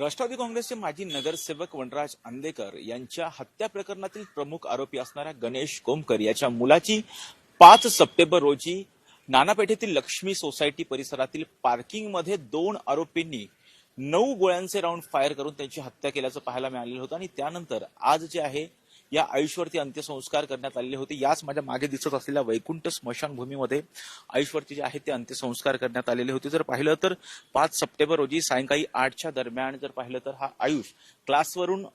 राष्ट्रवादी काँग्रेसचे माजी नगरसेवक वनराज आंदेकर यांच्या हत्या प्रकरणातील प्रमुख आरोपी असणाऱ्या गणेश कोमकर याच्या मुलाची पाच सप्टेंबर रोजी नानापेठेतील लक्ष्मी सोसायटी परिसरातील पार्किंगमध्ये दोन आरोपींनी नऊ गोळ्यांचे राऊंड फायर करून त्यांची हत्या केल्याचं पाहायला मिळालेलं होतं आणि त्यानंतर आज जे आहे या आयुष्यवरती अंत्यसंस्कार करण्यात आलेले होते. याच माझ्या मागे दिसत असलेल्या वैकुंठ स्मशानभूमीमध्ये आयुष्यवरती जे आहे ते अंत्यसंस्कार करण्यात आलेले होते. जर पाहिलं तर पाच सप्टेंबर रोजी सायंकाळी आठच्या दरम्यान जर पाहिलं तर हा आयुष क्लासवरून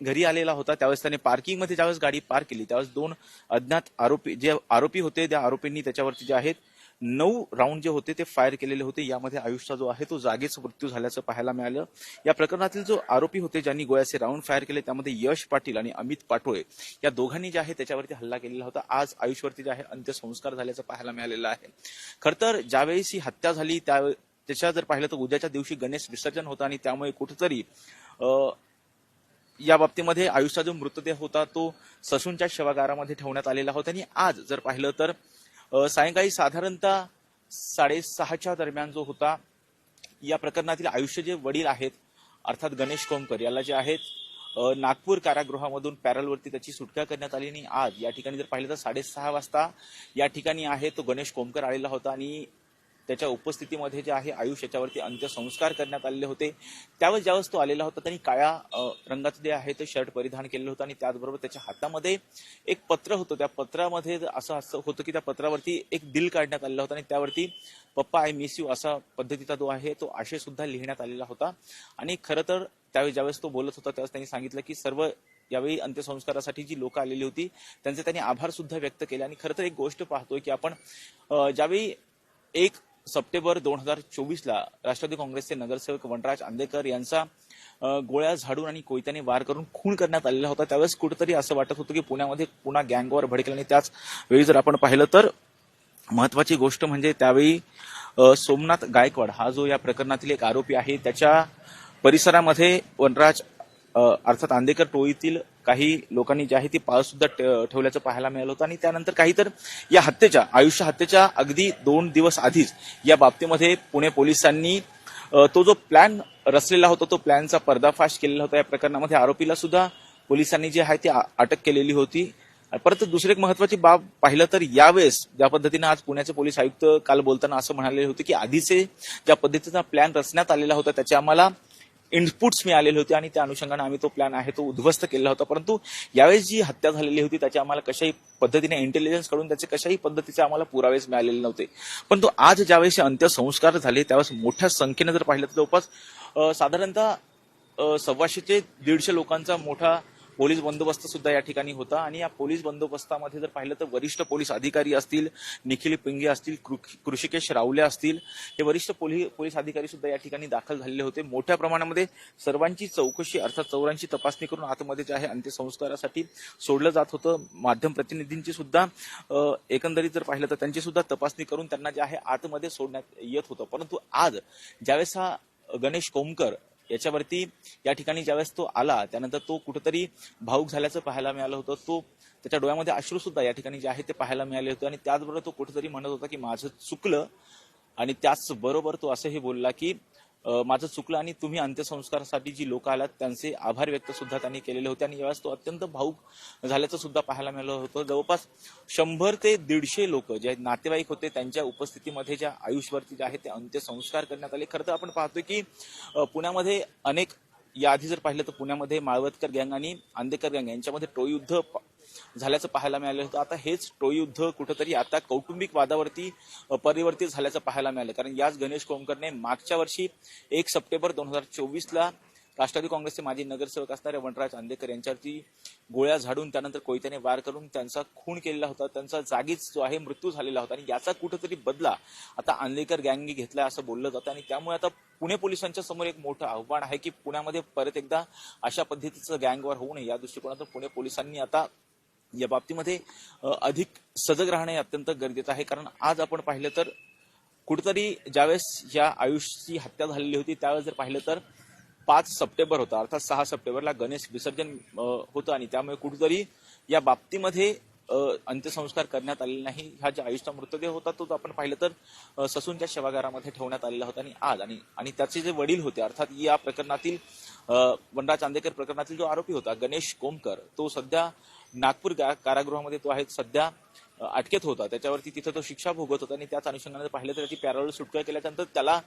घरी आलेला होता. त्यावेळेस त्याने पार्किंगमध्ये ज्यावेळेस गाडी पार्क केली त्यावेळेस दोन अज्ञात आरोपी जे आरोपी होते त्या आरोपींनी त्याच्यावरती जे आहेत नऊ राऊंड जे होते ते फायर केलेले होते. यामध्ये आयुषचा जो आहे तो जागीच मृत्यू झाल्याचं पाहायला मिळालं. या प्रकरणातील जो आरोपी होते ज्यांनी गोळ्याचे राऊंड फायर केले त्यामध्ये यश पाटील आणि अमित पाटोळे या दोघांनी जे आहे त्याच्यावरती हल्ला केलेला होता. आज आयुषवरती जे आहे अंत्यसंस्कार झाल्याचं पाहायला मिळालेलं आहे. खर तर ज्यावेळेस ही हत्या झाली त्या त्याच्या जर पाहिलं तर उद्याच्या दिवशी गणेश विसर्जन होतं आणि त्यामुळे कुठेतरी या बाबतीमध्ये आयुषचा जो मृतदेह होता तो ससूनच्या शवागारामध्ये ठेवण्यात आलेला होता. आणि आज जर पाहिलं तर सायंकाळी साधारणतः साडेसहाच्या दरम्यान जो होता या प्रकरणातील आयुष्य जे वडील आहेत अर्थात गणेश कोमकर याला जे आहेत नागपूर कारागृहामधून पॅरलवरती त्याची सुटका करण्यात आली आणि आज या ठिकाणी जर पाहिलं तर साडेसहा वाजता या ठिकाणी आहे तो गणेश कोमकर आलेला होता आणि त्याच्या उपस्थितीमध्ये जे आहे आयुष याच्यावरती अंत्यसंस्कार करण्यात आलेले होते. त्यावेळेस ज्यावेळेस तो आलेला होता त्यांनी काळ्या रंगाचं जे आहे ते शर्ट परिधान केलेलं होतं आणि त्याचबरोबर त्याच्या हातामध्ये एक पत्र होतं. त्या पत्रामध्ये असं असं होतं की त्या पत्रावरती एक दिल काढण्यात आलेलं होतं आणि त्यावरती पप्पा आय मिस यू असा पद्धतीचा जो आहे तो आशय सुद्धा लिहिण्यात आलेला होता. आणि खरं तर त्यावेळी ज्यावेळेस तो बोलत होता त्यावेळेस त्यांनी सांगितलं की सर्व यावेळी अंत्यसंस्कारासाठी जी लोक आलेली होती त्यांचे त्यांनी आभार सुद्धा व्यक्त केले. आणि खरं तर एक गोष्ट पाहतोय की आपण ज्यावेळी एक सप्टेंबर दोन हजार चोवीसला राष्ट्रवादी काँग्रेसचे नगरसेवक वनराज आंदेकर यांचा गोळ्या झाडून आणि कोयत्याने वार करून खून करण्यात आलेला होता. त्यावेळेस कुठेतरी असं वाटत होतं की पुण्यामध्ये पुन्हा गँगवर भडकेल आणि त्याच वेळी जर आपण पाहिलं तर महत्वाची गोष्ट म्हणजे त्यावेळी सोमनाथ गायकवाड हा जो या प्रकरणातील एक आरोपी आहे त्याच्या परिसरामध्ये वनराज अर्थात आंदेकर टोळीतील काही लोकांनी जे आहे ती पाळ सुद्धा ठेवल्याचं पाहायला मिळालं होतं. आणि त्यानंतर काही तर या हत्येच्या आयुष्य हत्येच्या अगदी दोन दिवस आधीच या बाबतीमध्ये पुणे पोलिसांनी तो जो प्लॅन रचलेला होता तो प्लॅनचा पर्दाफाश केलेला होता या प्रकरणामध्ये. आरोपीला सुद्धा पोलिसांनी जे आहे ती अटक केलेली होती. परत दुसरी एक महत्वाची बाब पाहिलं तर यावेळेस ज्या पद्धतीनं आज पुण्याचे पोलीस आयुक्त काल बोलताना असं म्हणाले होते की आधीचे ज्या पद्धतीचा प्लॅन रचण्यात आलेला होता त्याचे आम्हाला इनपुट्स मिळालेले होते आणि त्या अनुषंगाने आम्ही तो प्लॅन आहे तो उद्ध्वस्त केलेला होता. परंतु यावेळेस जी हत्या झालेली होती त्याची आम्हाला कशाही पद्धतीने इंटेलिजन्सकडून त्याचे कशाही पद्धतीचे आम्हाला पुरावेच मिळालेले नव्हते. परंतु आज ज्यावेळेस अंत्यसंस्कार झाले त्यावेळेस मोठ्या संख्येने जर पाहिलं तर जवळपास साधारणतः सव्वाशे ते दीडशे लोकांचा मोठा पोलीस बंदोबस्त सुद्धा या ठिकाणी होता. आणि या पोलीस बंदोबस्तामध्ये जर पाहिलं तर वरिष्ठ पोलीस अधिकारी असतील निखिल पिंगे असतील कृ- कृषिकेश रावले असतील हे वरिष्ठ पोलीस अधिकारी सुद्धा या ठिकाणी दाखल झालेले होते. मोठ्या प्रमाणामध्ये सर्वांची चौकशी अर्थात चौऱ्यांची तपासणी करून आतमध्ये जे आहे. अंत्यसंस्कारासाठी सोडलं जात होतं. माध्यम प्रतिनिधींची सुद्धा एकंदरीत जर पाहिलं तर त्यांची सुद्धा तपासणी करून त्यांना जे आहे आतमध्ये सोडण्यात येत होतं. परंतु आज ज्यावेळेस हा गणेश कोमकर याच्यावरती या ठिकाणी ज्यावेळेस तो आला त्यानंतर तो कुठेतरी भाऊक झाल्याचं पाहायला मिळालं होतं. तो त्याच्या डोळ्यामध्ये अश्रू सुद्धा या ठिकाणी जे आहे ते पाहायला मिळाले होते आणि त्याचबरोबर तो कुठेतरी म्हणत होता की माझं चुकलं आणि त्याचबरोबर तो असंही बोलला की माझं चुकलं आणि तुम्ही अंत्यसंस्कारासाठी जी लोक आलात त्यांचे आभार व्यक्त सुद्धा त्यांनी केलेले होते आणि यावेळेस तो अत्यंत भाऊक झाल्याचं सुद्धा पाहायला मिळालं होतं. जवळपास शंभर ते दीडशे लोक जे नातेवाईक होते त्यांच्या उपस्थितीमध्ये ज्या आयुषवरती जे आहे ते अंत्यसंस्कार करण्यात आले. खरं तर आपण पाहतोय की पुण्यामध्ये अनेक याआधी जर पाहिलं तर पुण्यामध्ये माळवतकर गँग आणि आंदेकर गँग यांच्यामध्ये टोयुद्ध झाल्याचं पाहायला मिळालं होतं. आता हेच टोळीयुद्ध कुठंतरी आता कौटुंबिक वादावरती परिवर्तित झाल्याचं पाहायला मिळालं. कारण याच गणेश कोमकरने मागच्या वर्षी एक सप्टेंबर दोन हजार चोवीसला राष्ट्रवादी काँग्रेसचे माजी नगरसेवक असणारे वनराज आंदेकर यांच्यावरती गोळ्या झाडून त्यानंतर कोयत्याने वार करून त्यांचा खून केलेला होता. त्यांचा जागीच जो आहे मृत्यू झालेला होता. आणि याचा कुठेतरी बदला आता आंदेकर गँगनी घेतलाय असं बोललं जातं. आणि त्यामुळे आता पुणे पोलिसांच्या समोर एक मोठं आव्हान आहे की पुण्यामध्ये परत एकदा अशा पद्धतीचं गँगवर होऊ नये. या दृष्टिकोनातून पुणे पोलिसांनी आता या बाबतीमध्ये अधिक सजग राहणे अत्यंत गरजेचं आहे. कारण आज आपण पाहिलं तर कुठेतरी ज्यावेळेस या आयुषची हत्या झालेली होती त्यावेळेस जर पाहिलं तर पाच सप्टेंबर होता. अर्थात सहा सप्टेंबरला गणेश विसर्जन होतं आणि त्यामुळे कुठेतरी या बाबतीमध्ये अंत्यसंस्कार करण्यात आलेले नाही. हा जे आयुषचा मृतदेह होता तो आपण पाहिलं तर ससूनच्या शवागारामध्ये ठेवण्यात आलेला होता. आणि आज आणि आणि त्याचे जे वडील होते अर्थात या प्रकरणातील अ, वनराज चांदेकर प्रकरणातील जो आरोपी होता गणेश कोमकर तो सध्या नागपूर कारागृहामध्ये तो आहे सध्या अटकेत होता. त्याच्यावरती तिथं तो शिक्षा भोगत होता आणि त्याच अनुषंगाने पाहिलं तर त्याची पॅरोल सुटका केल्यानंतर त्याला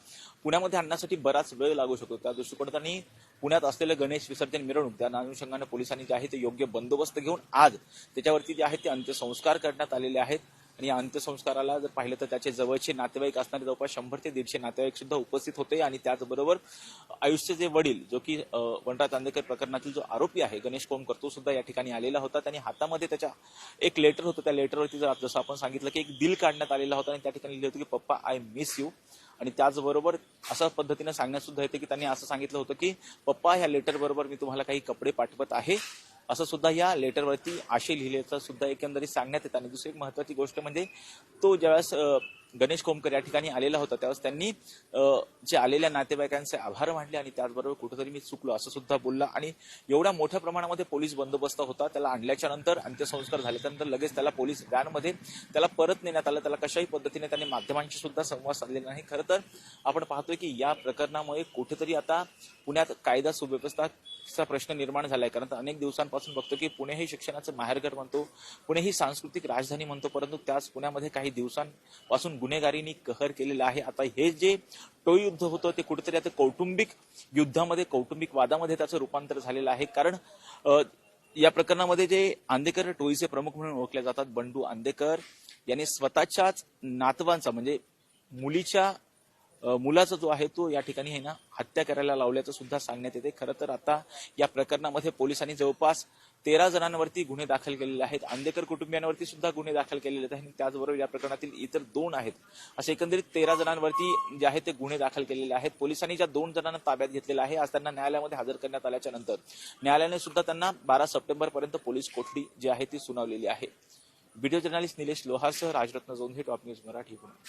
पुण्यामध्ये आणण्यासाठी बराच वेळ लागू शकतो. त्या दृष्टिकोनात पुण्यात असलेलं गणेश विसर्जन मिरवणूक त्या अनुषंगाने पोलिसांनी जे आहे ते योग्य बंदोबस्त घेऊन आज त्याच्यावरती जे आहे ते अंत्यसंस्कार करण्यात आलेले आहेत. आणि या अंत्यसंस्काराला जर पाहिलं तर त्याचे जवळचे नातेवाईक असणारे जवळपास शंभर ते दीडशे नातेवाईक सुद्धा उपस्थित होते आणि त्याचबरोबर आयुषचे जे वडील जो की वनराज चांदेकर प्रकरणातील जो आरोपी आहे गणेश कोमकर तो सुद्धा या ठिकाणी आलेला होता. त्यांनी हातामध्ये त्याच्या एक लेटर होतं. त्या लेटरवरती जर जसं आपण सांगितलं की एक दिल काढण्यात आलेला होता आणि त्या ठिकाणी लिहिलं होतं की पप्पा आय मिस यू आणि त्याचबरोबर अशा पद्धतीनं सांगण्यात सुद्धा येते की त्यांनी असं सांगितलं होतं की पप्पा ह्या लेटर बरोबर मी तुम्हाला काही कपडे पाठवत आहे. असं सुद्धा या लेटरवरती आशय लिहिल्याचं सुद्धा एकंदरीत सांगण्यात येतं. आणि दुसरी एक महत्वाची गोष्ट म्हणजे तो ज्यावेळेस गणेश कोमकर या ठिकाणी आलेला होता त्यावेळेस त्यांनी जे आलेल्या नातेवाईकांचे आभार मानले आणि त्याचबरोबर कुठेतरी मी चुकलो असं सुद्धा बोलला. आणि एवढ्या मोठ्या प्रमाणामध्ये पोलीस बंदोबस्त होता त्याला आणल्याच्या नंतर अंत्यसंस्कार झाल्यानंतर लगेच त्याला पोलीस व्हॅनमध्ये त्याला परत नेण्यात आलं त्याला कशाही पद्धतीने त्यांनी माध्यमांशी सुद्धा संवाद साधलेला नाही. खरं तर आपण पाहतोय की या प्रकरणामुळे कुठेतरी आता पुण्यात कायदा सुव्यवस्था चा प्रश्न निर्माण झालाय. कारण अनेक दिवसांपासून बघतो की पुणे हे शिक्षणाचं माहेरघर म्हणतो पुणे ही सांस्कृतिक राजधानी म्हणतो परंतु त्याच पुण्यामध्ये काही दिवसांपासून गुन्हेगारीनी कहर केलेला आहे. आता हे जे टोळी युद्ध होतं ते कुठेतरी आता कौटुंबिक युद्धामध्ये कौटुंबिक वादामध्ये त्याचं रूपांतर झालेलं आहे. कारण या प्रकरणामध्ये जे आंदेकर टोळीचे प्रमुख म्हणून ओळखले जातात बंडू आंदेकर यांनी स्वतःच्याच नातवांचा म्हणजे मुलीच्या मुलाचा जो आहे तो या ठिकाणी आहे ना हत्या करायला लावल्याचं सुद्धा सांगण्यात येते. खरं तर आता या प्रकरणामध्ये पोलिसांनी जवळपास तेरा जणांवरती गुन्हे दाखल केलेले आहेत. आंदेकर कुटुंबियांवरती सुद्धा गुन्हे दाखल केलेले आहेत आणि त्याचबरोबर या प्रकरणातील इतर दोन आहेत. असे एकंदरीत तेरा जणांवरती जे आहे ते गुन्हे दाखल केलेले आहेत. पोलिसांनी ज्या दोन जणांना ताब्यात घेतलेलं आहे आज त्यांना न्यायालयामध्ये हजर करण्यात आल्याच्यानंतर. न्यायालयाने सुद्धा त्यांना बारा सप्टेंबर पर्यंत पोलीस कोठडी जी आहे ती सुनावलेली आहे. व्हिडिओ जर्नलिस्ट निलेश लोहासह राजरत्न जोंधे टॉप न्यूज मराठी पुणे.